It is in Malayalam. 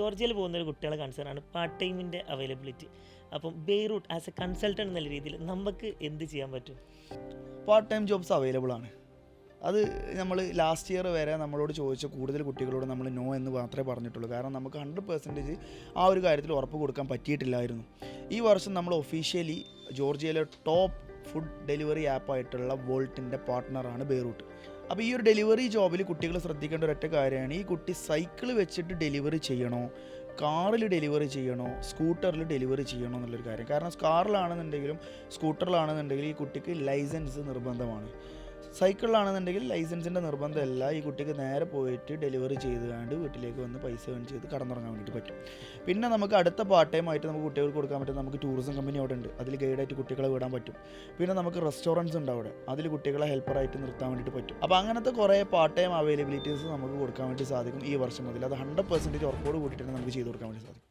ജോർജിയയിൽ പോകുന്ന ഒരു കുട്ടികളെ കൺസേൺ ആണ് പാർട്ട് ടൈമിന്റെ അവൈലബിലിറ്റി അപ്പം ബെയ്റൂട്ട് ആസ് എ കൺസൾട്ടന്റ് എന്നുള്ള രീതിയിൽ നമുക്ക് എന്ത് ചെയ്യാൻ പറ്റും? പാർട്ട് ടൈം ജോബ്സ് അവൈലബിൾ ആണ്. അത് നമ്മൾ ലാസ്റ്റ് ഇയർ വരെ നമ്മളോട് ചോദിച്ച കൂടുതൽ കുട്ടികളോട് നമ്മൾ നോ എന്ന് മാത്രമേ പറഞ്ഞിട്ടുള്ളൂ. കാരണം നമുക്ക് ഹൺഡ്രഡ് പെർസെന്റേജ് ആ ഒരു കാര്യത്തിൽ ഉറപ്പ് കൊടുക്കാൻ പറ്റിയിട്ടില്ലായിരുന്നു. ഈ വർഷം നമ്മൾ ഒഫീഷ്യലി ജോർജിയയിലെ ടോപ്പ് ഫുഡ് ഡെലിവറി ആപ്പായിട്ടുള്ള വോൾട്ടിന്റെ പാർട്ട്ണറാണ് ബെയ്റൂട്ട്. അപ്പോൾ ഈ ഒരു ഡെലിവറി ജോബിൽ കുട്ടികൾ ശ്രദ്ധിക്കേണ്ട ഒരൊറ്റ കാര്യമാണ് ഈ കുട്ടി സൈക്കിൾ വെച്ചിട്ട് ഡെലിവറി ചെയ്യണോ? കാറിൽ ഡെലിവറി ചെയ്യണോ? സ്കൂട്ടറിൽ ഡെലിവറി ചെയ്യണോ എന്നുള്ളൊരു കാര്യം. കാരണം കാറിലാണെന്നുണ്ടെങ്കിലും സ്കൂട്ടറിലാണെന്നുണ്ടെങ്കിലും ഈ കുട്ടിക്ക് ലൈസൻസ് നിർബന്ധമാണ്. സൈക്കിളിലാണെന്നുണ്ടെങ്കിൽ ലൈസൻസിന്റെ നിർബന്ധമല്ല. ഈ കുട്ടിക്ക് നേരെ പോയിട്ട് ഡെലിവറി ചെയ്ത് കണ്ട് വീട്ടിലേക്ക് വന്ന് പൈസ ഏൺ ചെയ്ത് കടന്നുറങ്ങാൻ വേണ്ടിയിട്ട് പറ്റും. പിന്നെ നമുക്ക് അടുത്ത പാർട്ട് ടൈം ആയിട്ട് നമുക്ക് കുട്ടികൾക്ക് കൊടുക്കാൻ പറ്റും നമുക്ക് ടൂറിസം കമ്പനി അവിടെ ഉണ്ട്. അതിൽ ഗൈഡായിട്ട് കുട്ടികളെ വിടാൻ പറ്റും. പിന്നെ നമുക്ക് റെസ്റ്റോറന്റ്സ് ഉണ്ട് അവിടെ. അതിൽ കുട്ടികളെ ഹെൽപ്പറായിട്ട് നിർത്താൻ വേണ്ടിയിട്ട് പറ്റും. അപ്പോൾ അങ്ങനത്തെ കുറേ പാർട്ട് ടൈം അവൈലബിലിറ്റീസ് നമുക്ക് കൊടുക്കാൻ വേണ്ടി സാധിക്കും ഈ വർഷം മുതൽ. അത് ഹൺഡ്രഡ് പെർസെന്റേജ് ഉറപ്പോട് കൂട്ടിയിട്ട് നമുക്ക് ചെയ്ത് കൊടുക്കാൻ വേണ്ടി സാധിക്കും.